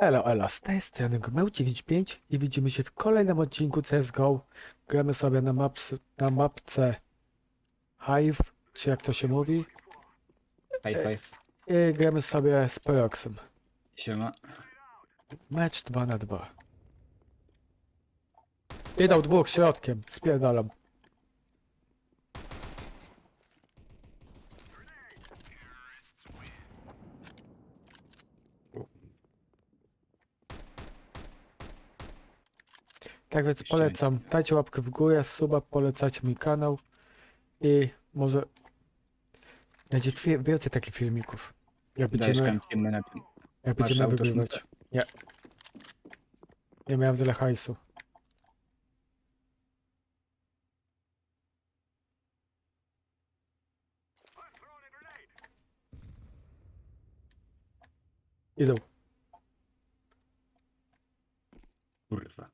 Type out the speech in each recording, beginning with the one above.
Elo, elo, z tej strony Gmeł95 i widzimy się w kolejnym odcinku CSGO. Gramy sobie na, maps, na mapce Hive, czy jak to się mówi. High five. I gramy sobie z Peroxem. Siema. Mecz 2 na 2. Idą dwóch środkiem, spierdalam. Tak więc polecam. Dajcie łapkę w górę, suba, polecajcie mój kanał i może będzie wie- więcej takich filmików. Jak Dajesz będziemy, kampimy na tym. jak masz będziemy wygrywać. Nie. Nie miałem tyle hajsu. Idą. Kurwa.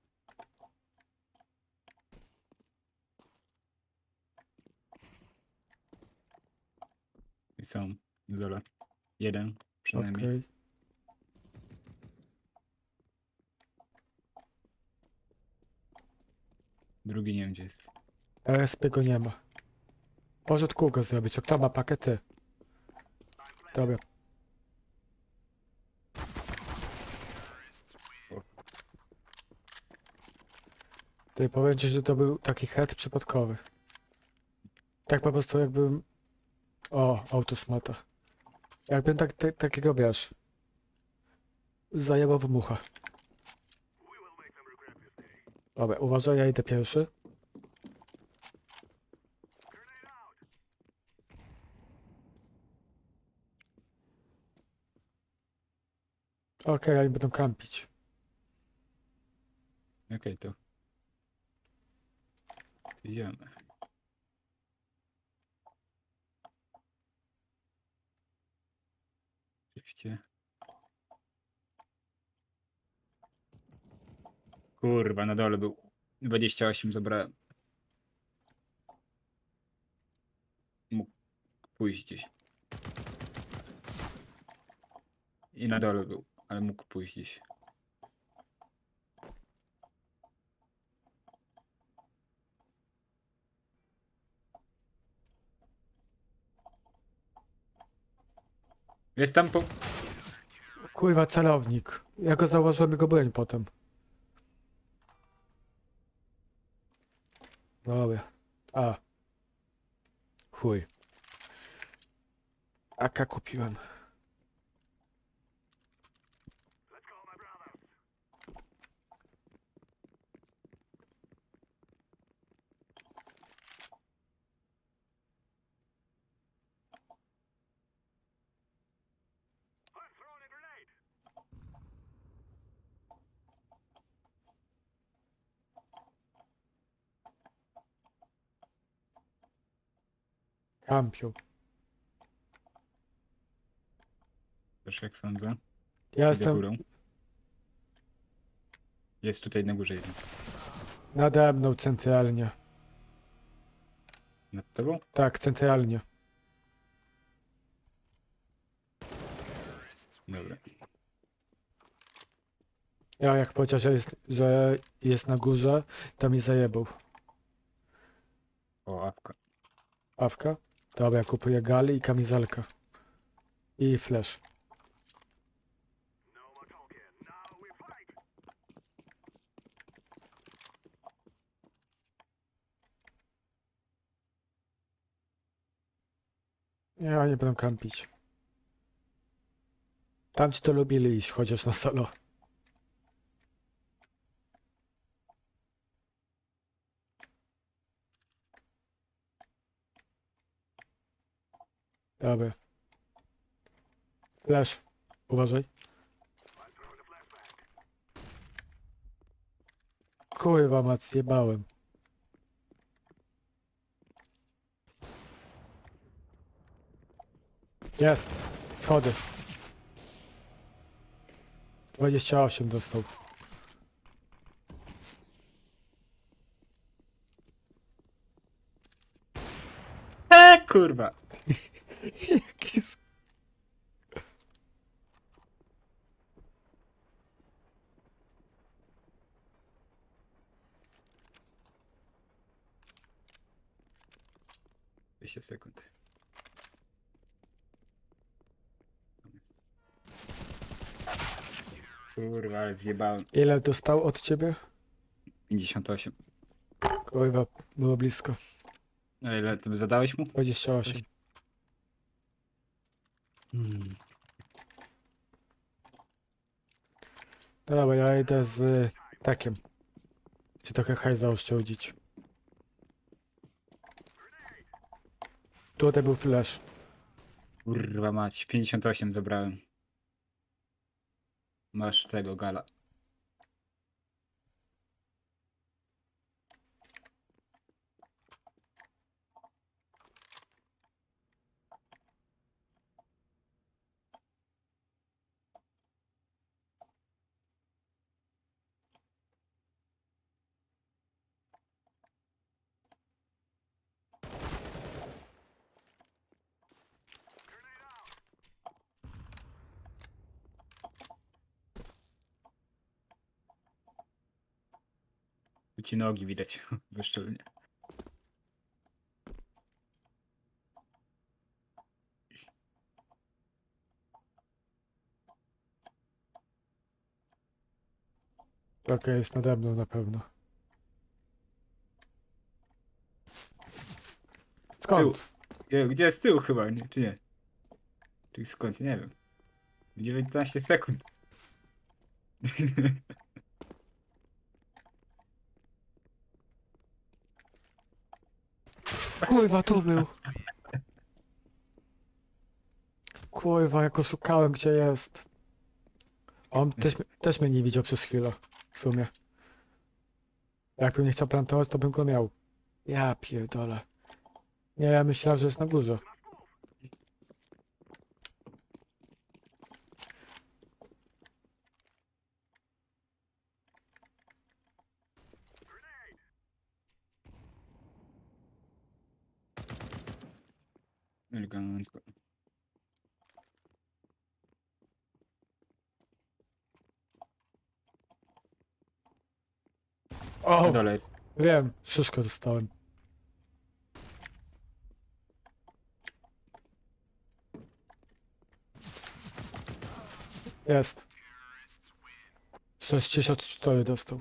Są. Zola. Jeden przynajmniej. Okej. Drugi nie wiem gdzie jest. RSP go nie ma. Może go zrobić. Kto ma pakety? Dobra. Ty powiem ci, że to był taki head przypadkowy. Tak po prostu jakbym... O, autoszmata. Jakbym tak, tak, takiego wiesz... Zajebał w mucha. Dobra, uważaj, ja idę pierwszy. Okej, oni będą kampić. Okej. To idziemy. Oczywiście. Kurwa, na dole był. 28 zabrałem. Mógł pójść gdzieś. I na dole był, ale mógł pójść gdzieś. Jest tam po... Kurwa, celownik. Ja go zauważyłem jego broń potem. Dobra. A. Chuj. Aka kupiłem. Kampił. Też jak sądzę. Ja Idę jestem górą. Jest tutaj na górze jeden. nade mną centralnie. Nad tobą? Tak, centralnie. Dobra. Ja jak powiedział, że jest, że jest na górze, to mi zajebał. O, apka. Awka? Dobra, ja kupuję gali i kamizelkę. I flash. Nie, oni będą kampić. Tamci to lubili iść, chociaż na solo. Dobra. Flash. Uważaj. Kurwa mat, zjebałem. Jest. Schody. 28 dostał. E, kurwa. Jaki sk... sekund. Kurwa, ale zjebałem. Ile dostał od ciebie? 58. Kurwa, było blisko. A ile ty zadałeś mu? 28. Dobra, ja idę z y, takiem. Chcę trochę hajza oszczędzić. Tutaj był flash. Kurwa mać, 58 zabrałem. Masz tego gala. Tu ci nogi widać wyszczelnie. Okej, jest nade mną na pewno. Skąd? Gdzie, gdzie z tyłu chyba, nie? czy nie? Czy skąd? Nie wiem. 19 sekund. Kurwa, tu był. Kurwa, jak go szukałem, gdzie jest. On też, też mnie nie widział przez chwilę, w sumie. Jakbym nie chciał plantować, to bym go miał. Ja pierdolę. Nie, ja myślałem, że jest na górze. Elegancko. Na O, dole jest. wiem, szyszkę dostałem. Jest. 64 dostał.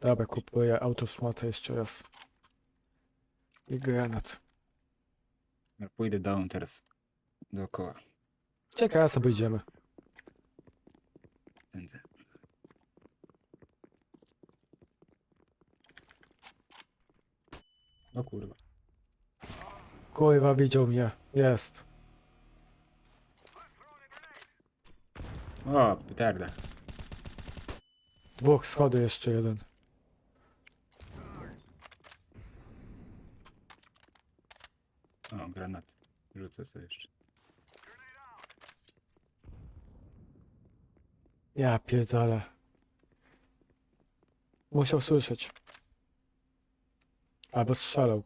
Dobra, kupuję autoszmatę jeszcze raz. I granat. Ja pójdę down teraz. Dookoła. Ciekawe, sobie idziemy. Tędy. O kurwa. Kurwa, widział mnie. Jest. O, petarda. Dwóch schody, jeszcze jeden. O, granat. Rzucę sobie jeszcze. Ja pierdolę. Musiał słyszeć. Albo strzelał.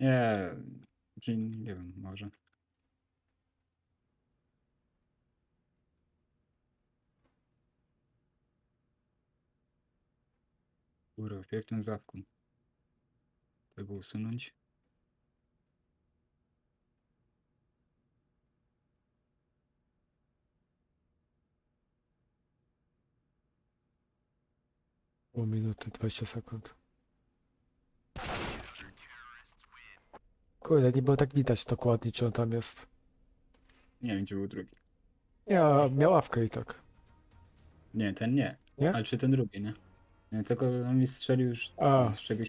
Nie, czy nie wiem, może. Kurwa, w pięknym zawku. Tego usunąć. Pół minuty, 20 sekund. Kurde, nie było tak widać dokładnie, czy on tam jest. Nie wiem, gdzie był drugi. Ja miał awkę i tak. Nie, ten nie. Nie? Ale czy ten drugi, nie? Nie, tylko on mi strzelił już A. z czegoś.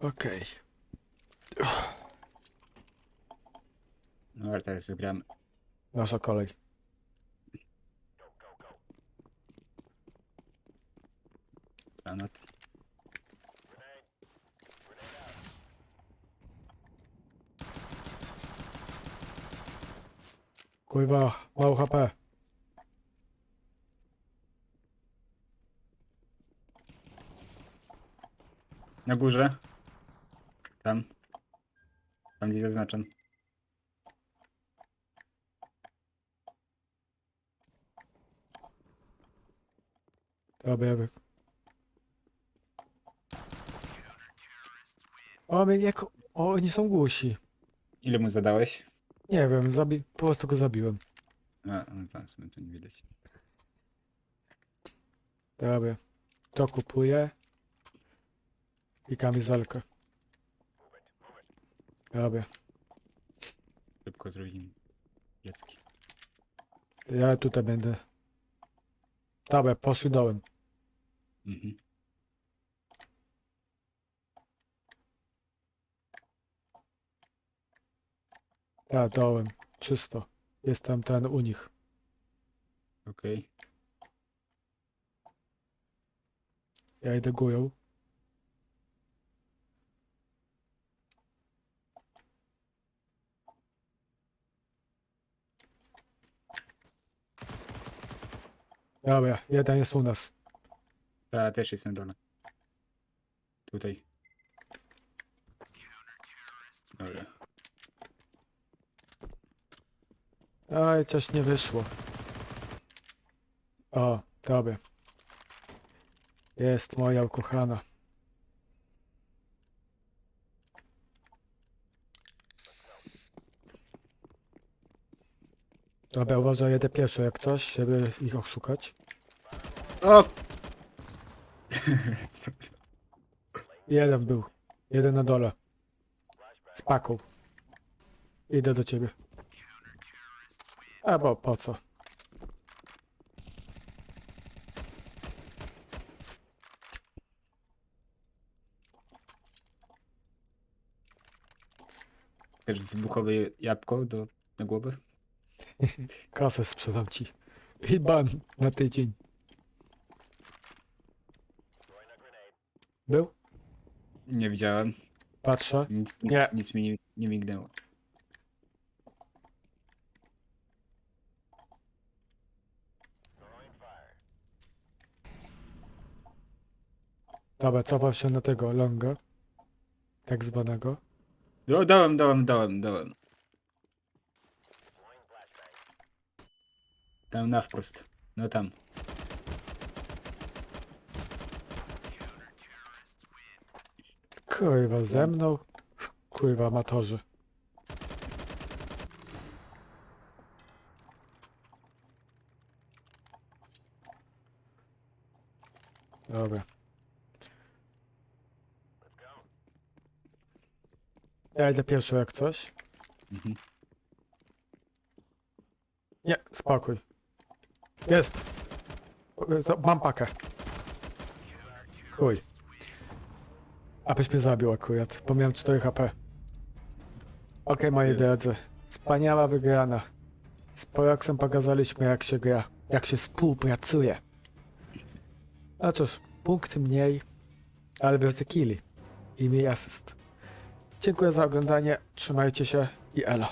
Okej. No ale teraz zagramy. Nasza kolej. Granat. Kurwa, mało HP. Na górze. Tam. Tam gdzie zaznaczam. Dobra, ja O, jak... O, oni są głusi. Ile mu zadałeś? Nie wiem, zabi... po prostu go zabiłem. A, no tam w sumie to nie widać. Dobra. To kupuję. I kamizelkę. Dobra. Szybko zrobimy. Plecki. Ja tutaj będę. Dobra, poszli dołem. Mhm. Ja dołem. Czysto. Jestem ten u nich. Okej. Ja idę górą. Dobra, jeden jest u nas. Ja też jestem dole. Tutaj. Dobra. Oj, coś nie wyszło. O, dobra. Jest moja ukochana. Dobra, uważaj, jedę pierwszy jak coś, żeby ich oszukać. O! Jeden był. Jeden na dole. Z paką. Idę do ciebie. A bo po co? Też wybuchowe jabłko do, na głowę? Kasę sprzedam ci. I ban na tydzień. Był? Nie widziałem. Patrzę. Nic, Nie. nic mi nie, nie mignęło. Dobra, cofam się na tego longa. Tak zwanego. No, dałem, dałem, dałem, dałem. Tam na wprost. No tam. Kurwa, ze mną? Kurwa, amatorzy. Dobra. Ja idę pierwszy jak coś. Mhm. Nie, spokój. Jest. To Mam pakę. Chuj. Abyś mnie zabił akurat, bo miałem 4 HP. Okej, moi drodzy. Wspaniała wygrana. Z Poroxem pokazaliśmy jak się gra, jak się współpracuje. No cóż, punkt mniej, ale więcej killi i mniej asyst. Dziękuję za oglądanie, trzymajcie się i elo.